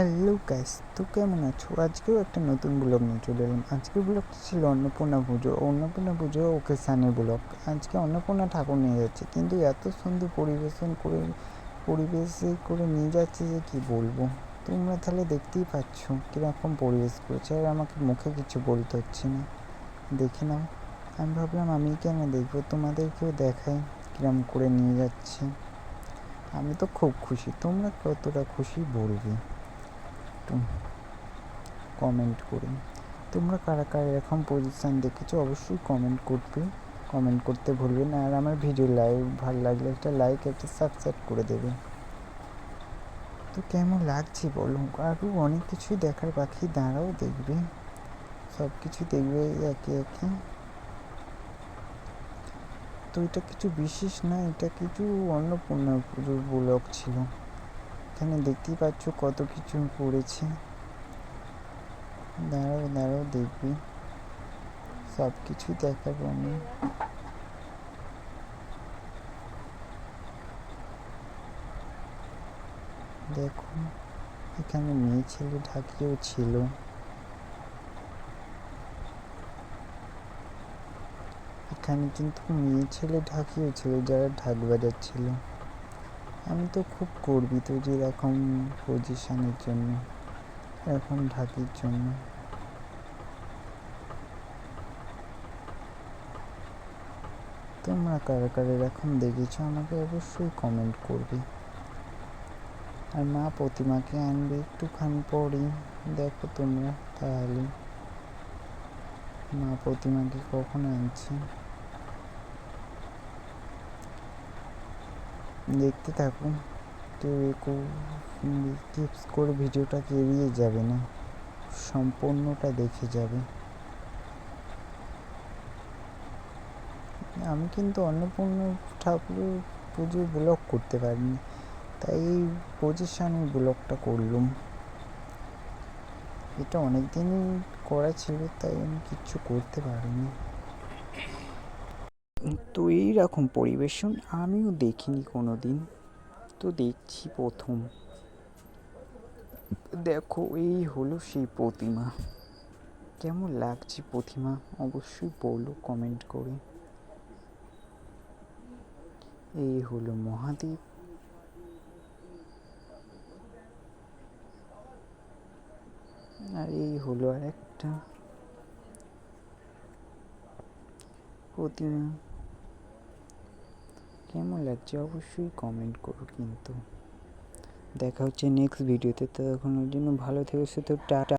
Hello gas তো কেমন আছো? আজকেও একটা নতুন ব্লগ নিয়ে চলে এলাম। আজকের ব্লগটা ছিল অন্নপূর্ণা পুজো। অন্নপূর্ণা পুজো ওকেশানের ব্লগ আজকে অন্নপূর্ণা ঠাকুর নিয়ে যাচ্ছে। কিন্তু এত সুন্দর পরিবেশন করে, পরিবেশে করে নিয়ে যাচ্ছে যে কি বলব? তোমরা তাহলে দেখতেই পাচ্ছ কীরকম পরিবেশ করেছে। আর আমাকে মুখে কিছু বলতে হচ্ছে না। দেখে নাও। আমি ভাবলাম, আমি কেন দেখব? তোমাদেরকেও দেখাই কিরম করে নিয়ে যাচ্ছে। আমি তো খুব খুশি। তোমরা কতটা খুশি বলবে? একটু কমেন্ট করে তোমরা কারা কারা এরকম পজিশান দেখেছ অবশ্যই কমেন্ট করবে। কমেন্ট করতে ভুলবে না। আর আমার ভিডিও লাইভ ভালো লাগলে একটা লাইক একটা সাবস্ক্রাইব করে দেবে। তো কেমন লাগছে বলো? আরও অনেক কিছুই দেখার বাকি দাঁড়াও দেখবে। সব কিছু দেখবে একে একে। তো এটা কিছু বিশেষ না, এটা কিছু অন্নপূর্ণা পুজোর ব্লগ ছিল। এখানে দেখতেই পাচ্ছ কত কিছু পড়েছে। দাঁড়াও দাঁড়াও, দেখবি। সব কিছুই দেখাবো আমি। দেখো, এখানে মেয়ে ছেলে ঢাকিও ছিল। এখানে কিন্তু মেয়ে ছেলে ঢাকিও ছিল, যারা ঢাক বাজাচ্ছিল। আমি তো খুব গর্বিত যে এরকম পজিশনের জন্য, এরকম ঢাকির জন্য। তোমরা কারা কারা এরকম দেখেছ আমাকে অবশ্যই কমেন্ট করবে। আর মা প্রতিমাকে আনবে একটুখানি পরেই, দেখো তোমরা তাহলে। মা প্রতিমাকে কখন আনছে? দেখতে থাকো কেউ টিপস করে ভিডিওটাকে এড়িয়ে যাবে না? সম্পূর্ণটা দেখে যাবে। আমি কিন্তু অন্নপূর্ণ ঠাকুরের পুজোর ব্লগ করতে পারিনি, তাই এই পজিশানের ব্লগটা করলাম। এটা অনেক দিনই করা ছিল, তাই আমি কিচ্ছু করতে পারিনি। তো এইরকম পরিবেশন আমিও দেখিনি কোনো দিন তো দেখছি প্রথম। দেখো, এই হলো সেই প্রতিমা। কেমন লাগছে প্রতিমা? অবশ্যই বলো কমেন্ট করে। এই হলো মহাদেব। আর এই হলো আর একটা প্রতিমা। কেমন লাগছে অবশ্যই কমেন্ট করো কিন্তু। দেখা হচ্ছে নেক্সট ভিডিওতে তো। এখন ওই জন্য ভালো থেকো তো টাটা।